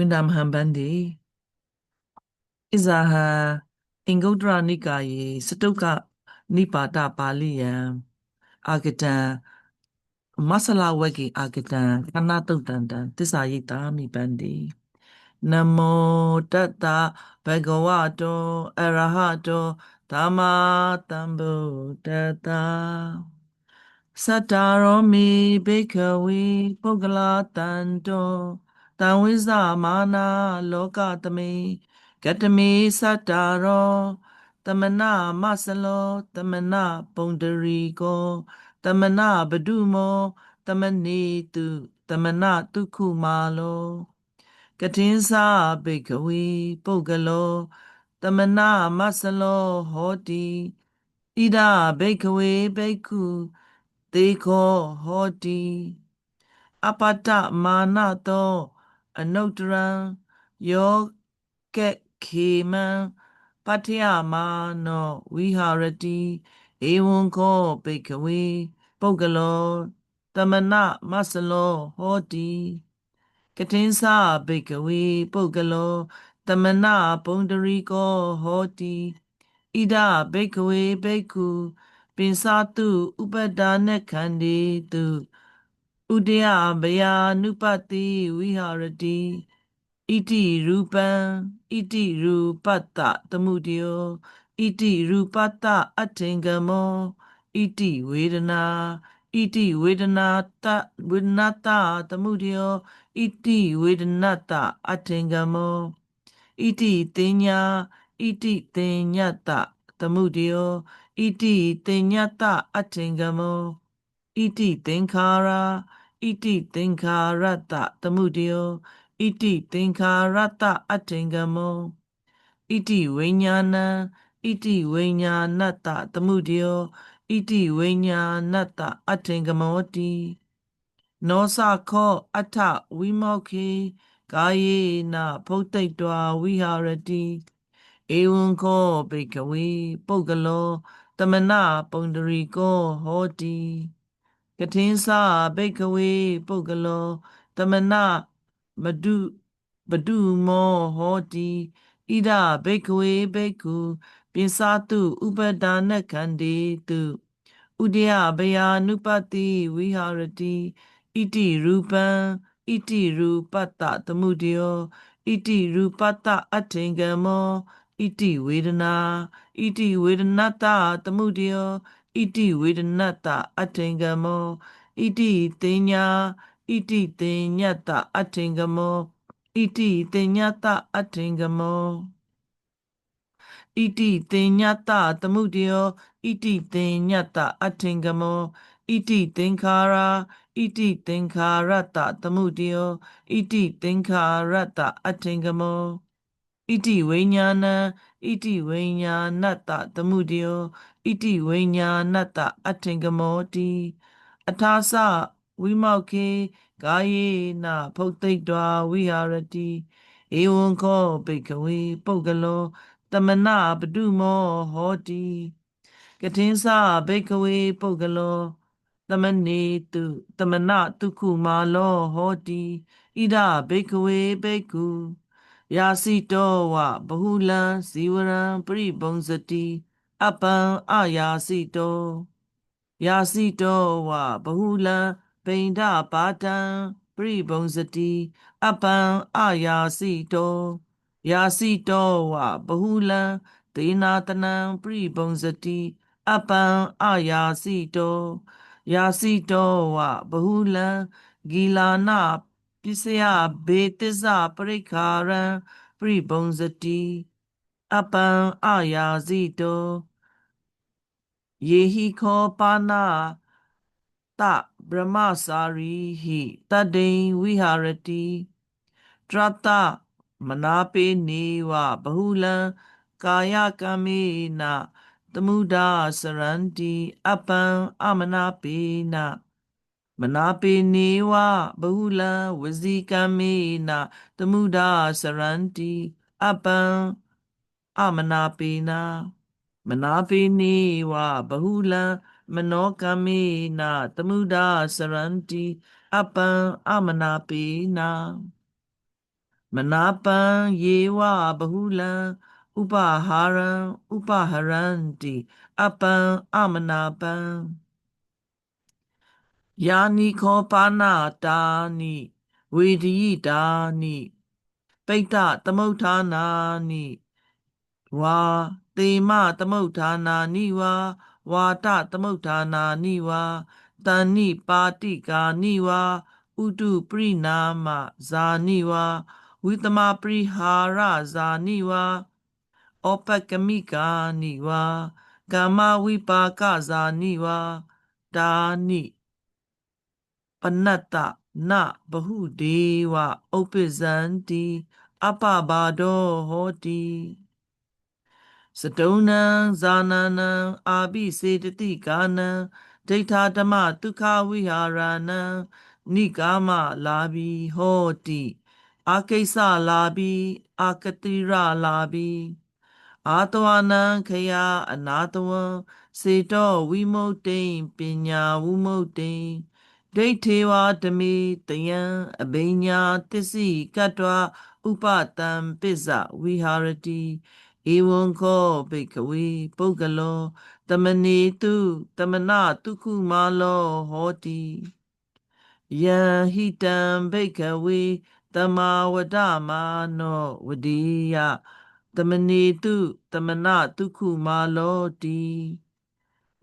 ဝိန္ဒမဟံဗန္တိဣဇာဟံအင်္ဂုတ္တရနိကာယေစတုကနိပါတပါဠိယံအာဂတံမဆလဝကေအာဂတံခဏတုတ်တန်တံသစ္စာယိတာမိပန္တိနမောတတ္တဘဂဝတောအရဟတောသမ္မာသမ္ဗုဒ္ဓတ္တသတ္တရောမိဘိခဝေပုဂ္ဂလာတန်တော တံဝိဇမာနာလောကတမေကတမေသတ္တရောတမနာမဆလောတမနာပုံတရီကောတမနာဘဒုမောတမနေတုတမနာတုခုမာလောကတင်္စာဘိကဝေပုဂ္ဂလောတမနာမဆလောဟောတိဣဒဘိကဝေဘိက္ခုသေခောဟောတိအပတ္တမာနတော အနုတ္တရံယောကက်ခေမံပတ္ထယမာနောဝိဟာရတိဧဝံခောဘိကဝေပုဂ္ဂလောတမနမဆလောဟောတိကတင်္စာဘိကဝေပုဂ္ဂလောတမနပုံတရီကောဟောတိဣဒဘိကဝေဘိက္ခုပင်စာတုဥပဒါနခန္ဒီတု ဥဒယဘယာနုပတိဝိဟာရတိဣတိရူပံဣတိရူပတ္တသမှုတယောဣတိရူပတ္တအထင်ကမောဣတိဝေဒနာဣတိဝေဒနာတဝေဒနာတသမှုတယောဣတိဝေဒနာတအထင်ကမောဣတိတင်ညာဣတိတင်ညတသမှုတယောဣတိတင်ညတအထင်ကမောဣတိသင်္ခါရာ ဣတိသင်္ခါရတသမှုတယောဣတိသင်္ခါရတအထင်ကမောဣတိဝိညာဏံဣတိဝိညာဏတသမှုတယောဣတိဝိညာဏတအထင်ကမောတိနောစခောအထဝိမောခေကာယေနဖုတ်တိတ်တွာဝိဟာရတိဧဝံခောဘေကဝေပုဂ္ဂလောတမနာပုံတရီကောဟောတိ ကထင်းစာဘေကဝေပုဂ္ဂလောတမနာမဒုဘဒုမောဟောတိဣဒဘေကဝေဘေကုပိစာတုဥပဒါနခန္ဒီတုဥဒယဘယာနုပတိဝိဟာရတိဣတိရူပံဣတိရူပတ္တသမှုတယောဣတိရူပတ္တအထင်ကမောဣတိဝေဒနာဣတိဝေဒနတသမှုတယော ဣတိဝေဒနတအထင်ကမောဣတိတင်ညာဣတိတင်ညတအထင်ကမောဣတိတင်ညတအထင်ကမောဣတိတင်ညတသမှုတယောဣတိတင်ညတအထင်ကမောဣတိသင်္ခါရာဣတိသင်္ခါရတသမှုတယောဣတိသင်္ခါရတအထင်ကမောဣတိဝိညာဏံဣတိဝိညာဏတသမှုတယော ဣတိဝိညာဏတအထင်ကမောတိအထာသဝိမောက်ခေကာယေနဖုတ်သိတ္တဝိဟာရတိဧဝံခောဘိကဝေပုဂ္ဂလောတမနာပတုမောဟောတိကထင်းစာဘိကဝေပုဂ္ဂလောသမနေတုသမနတုခုမာလောဟောတိဣဒဘိကဝေဘိက္ခုယာစီတောဝဘဟုလံဇီဝရံပရိပုံစတိ အပံအာယာစီတောယာစီတောဝဘဟုလံပိန္ဒပါတံပရိပုံစတိအပံအာယာစီတောယာစီတောဝဘဟုလံဒေနာတနံပရိပုံစတိအပံအာယာစီတောယာစီတောဝဘဟုလံဂီလာနာပစ္စယဘေတစ္ဆပရိခာရံပရိပုံစတိအပံအာယာစီတော ယေဟိခောပါနာတဗြဟ္မစာရီဟိတတ္တိဝိဟာရတိတရတမနာပေနေဝဘဟုလံကာယကမေနသမုဒာစရန္တိအပံအမနာပေနမနာပေနေဝဘဟုလံဝစီကမေနသမုဒာစရန္တိအပံအမနာပေနာ မနာပေနေဝဘဟုလံမနောကမေနသမုဒာစရန္တိအပံအမနာပေနာမနာပံယေဝဘဟုလံဥပဟာရံဥပဟရန္တိအပံအမနာပံယာနိခောပါဏတာနိဝေဒိတာနိပိဋ္ဌသမုဋ္ဌာနာနိဝါ သေမသမုဋ္ဌာနာနိဝါဝါတသမုဋ္ဌာနာနိဝါတန်နိပါတိကာနိဝါဥတုပရိနာမဇာနိဝါဝိတမပရိဟာရဇာနိဝါဩပကမိကာနိဝါကာမဝိပါကဇာနိဝါတာနိပနတ္တနဘဟုဒေဝဥပ္ပဇန္တိအပဘာဒောဟောတိ စတုံနံဇာနနံအာဘိစေတတိကာနံဒိဋ္ဌာဓမ္မဒုက္ခဝိဟာရဏံနိကာမလာဘီဟောတိအာကိစ္စလာဘီအာကတိရလာဘီအာတဝနံခယအနာတဝံစေတောဝိမုတ်တိပညာဝုမုတ်တိဒိဋ္ဌေဝဓမေတယံအဘိညာတစ္ဆိကတ္တဝဥပတံပစ္စဝိဟာရတိ ဧဝံခောဘိကဝေပုဂ္ဂလောတမနေတုတမနာတုခုမာလောဟောတိယံဟိတံဘိကဝေတမဝဒမာနောဝဒီယတမနေတုတမနာတုခုမာလောတိ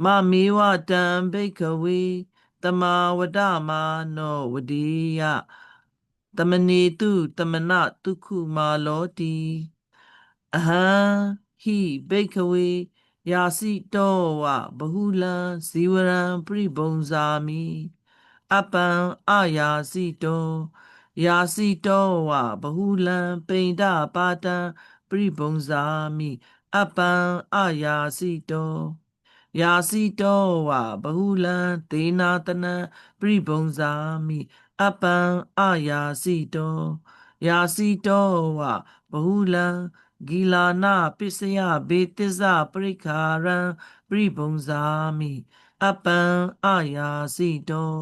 မမေဝတံဘိကဝေတမဝဒမာနောဝဒီယတမနေတုတမနာတုခုမာလောတိ အဟံဟိဘိကဝေယာစီတောဝဘဟုလံဇီဝရံပရိဘုံဇာမိအပံအာယာစီတောယာစီတောဝဘဟုလံပိန္ဒပါတံပရိဘုံဇာမိအပံအာယာစီတောယာစီတောဝဘဟုလံဒေနာတနံပရိဘုံဇာမိအပံအာယာစီတောယာစီတောဝဘဟုလံ ဂီလာနာပစ္စယဘေတစ္ဆပရိခာရံပရိဘုံဇာမိအပံအာယာစီတော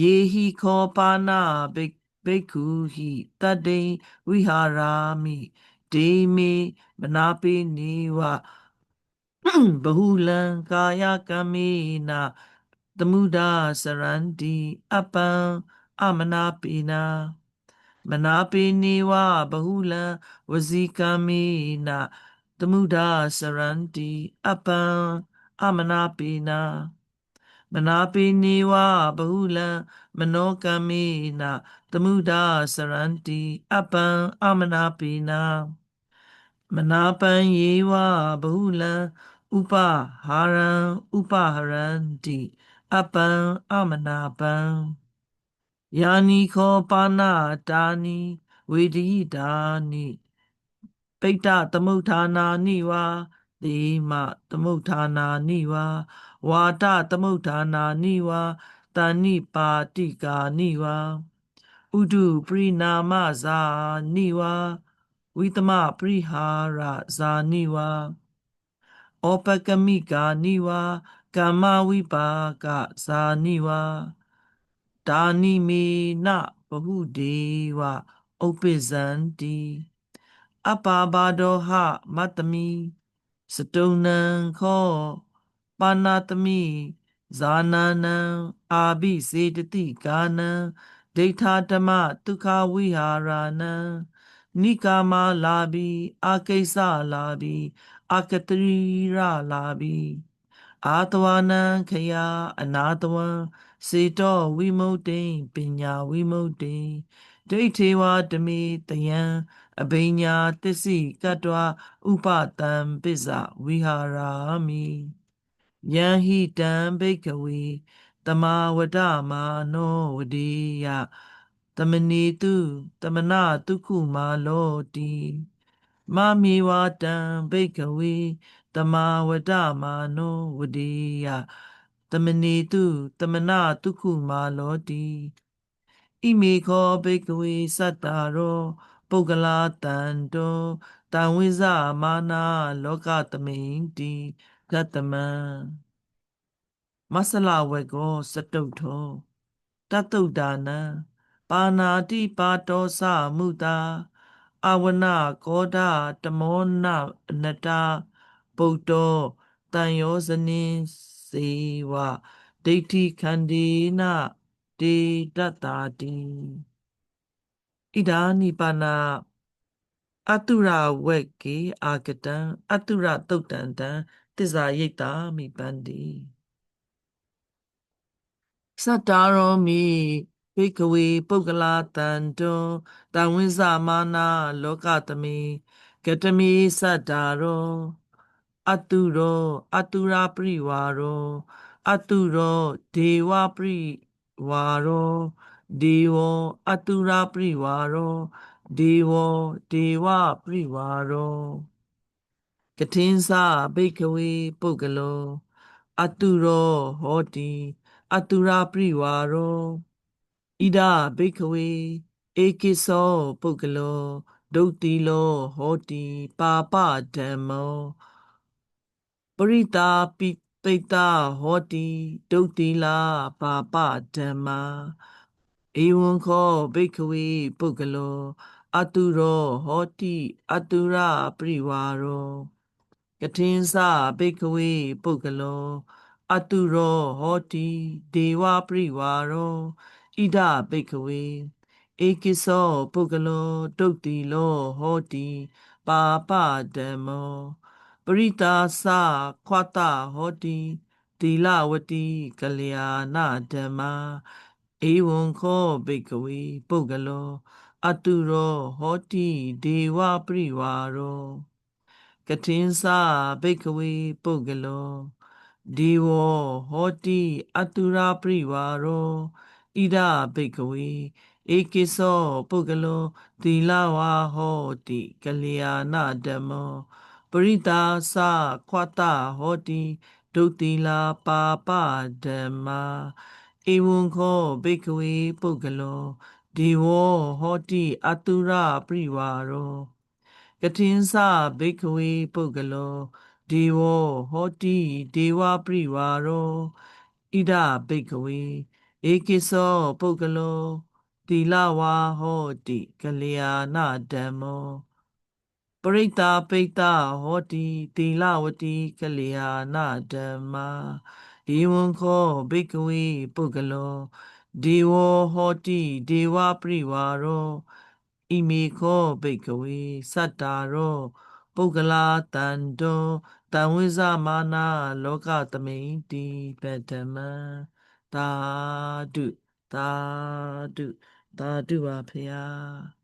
ယေဟိခောပါနာဘိဘိက္ခုဟိတတ္တိဝိဟာရာမိဒေမေမနာပိနေဝဘဟုလံကာယကမေနာသမုဒာစရန္တိအပံအမနာပိနာ မနာပိနေဝဘဟုလံဝစီကမေနာသမုဒာစရန္တိအပံအမနာပိနာမနာပိနေဝဘဟုလံမနောကမေနာသမုဒာစရန္တိအပံအမနာပိနာမနာပံယေဝဘဟုလံဥပဟာရံဥပဟရန္တိအပံအမနာပံ ယာနိခောပါဏတာနိဝေဒိတာနိပိဋ္ဌသမုဋ္ဌာနာနိဝါသေမသမုဋ္ဌာနာနိဝါဝါဒသမုဋ္ဌာနာနိဝါတဏိပါတိကာနိဝါဥဒုပရိနာမဇာနိဝါဝိသမပရိဟာရဇာနိဝါဩပကမိကာနိဝါကာမဝိပါကဇာနိဝါ ဒါနိမေနဘဟုဒေဝဥပ္ပဇန္တိအပါဘာဒောဟမတ္တမိစတုံနံခောပါဏတမိဇာနာနံအာဘိစေတတိကာနံဒိဋ္ဌာဓမ္မဒုက္ခဝိဟာရဏံနိကာမလာဘီအာကိစ္စလာဘီအာကတရိရလာဘီအာတဝနံခယအနာတဝံ စေတောဝိမုတ်တိပညာဝိမုတ်တိဒိဋ္ဌေဝဓမေတယံအဘိညာတစ္ဆိကတ္တဝဥပတံပစ္စဝိဟာရာမိယံဟိတံဘိကဝေတမဝဒမာနောဝတိယတမနေတုတမနာတုခုမာလောတိမမေဝတံဘိကဝေတမဝဒမာနောဝတိယ တမနေတုတမနာတုခုမာလောတိဣမေခောဘိကဝေသတ္တာရောပုဂ္ဂလာတန်တောတံဝိဇမာနာလောကတမိန်တိဂတမံမဆလဝေကောစတုတ်ထောတတုတ်ဒါနံပါဏာတိပါတောစမုတာအဝနကောဒတမောနနတာပုတ္တောတန်ယောဇနိ စေဝဒိဋ္ဌိခန္ဒီနတေတတ္တာတိဣဒာနိပါဏအတုရဝက်ကေအာကတံအတုရတုတ်တန်တံတစ္ဆာယိတ်တာမိပန္တိသတ္တာရောမိဘိကဝေပုဂ္ဂလာတန်တောတံဝိဇာမာနာလောကတမေကတမိသတ္တာရော အတုရောအတုရာပရိဝါရောအတုရောဒေဝပရိဝါရောဒေဝအတုရာပရိဝါရောဒေဝဒေဝပရိဝါရောကထင်းစာဘိကဝေပုဂ္ဂလောအတုရောဟောတိအတုရာပရိဝါရောဣဒဘိကဝေဧကိသောပုဂ္ဂလောဒုတိလောဟောတိပါပဓမ္မော ပရိတာပိပိတာဟောတိဒုတိလာပါပဓမ္မာဧဝံခောဘိကဝေပုဂ္ဂလောအတုရောဟောတိအတုရပရိဝါရောကထင်းစဘိကဝေပုဂ္ဂလောအတုရောဟောတိဒေဝပရိဝါရောဣဒဘိကဝေဧကိသောပုဂ္ဂလောတုတ်တိလောဟောတိပါပဓမ္မော ပရိတာသခွာတဟောတိတိလဝတိကလျာဏဓမ္မာဧဝံခောဘိကဝေပုဂ္ဂလောအတုရောဟောတိဒေဝပရိဝါရောကထင်းစာဘိကဝေပုဂ္ဂလောဒီဝဟောတိအတုရာပရိဝါရောဣဒဘိကဝေဧကိသောပုဂ္ဂလောသီလဝါဟောတိကလျာဏဓမ္မော ပရိတာသခွာတဟောတိဒုတိလာပါပဓမ္မာဧဝံခောဘိကဝေပုဂ္ဂလောဒီဝဟောတိအတုရပရိဝါရောကထင်းစဘိကဝေပုဂ္ဂလောဒေဝဟောတိဒေဝပရိဝါရောဣဒဘိကဝေဧကိသောပုဂ္ဂလောသီလဝါဟောတိကလျာဏဓမ္မော ပရိတာပိတဟောတိသီလဝတိကလျာဏဓမ္မာဧဝံခောဘိကဝေပုဂ္ဂလောဒေဝဟောတိဒေဝပရိဝါရောဣမေခောဘိကဝေသတ္တာရောပုဂ္ဂလာတန်တောတံဝိဇမာနာလောကသမိန်တိပတမံသာဓုသာဓုသာဓုပါဖျား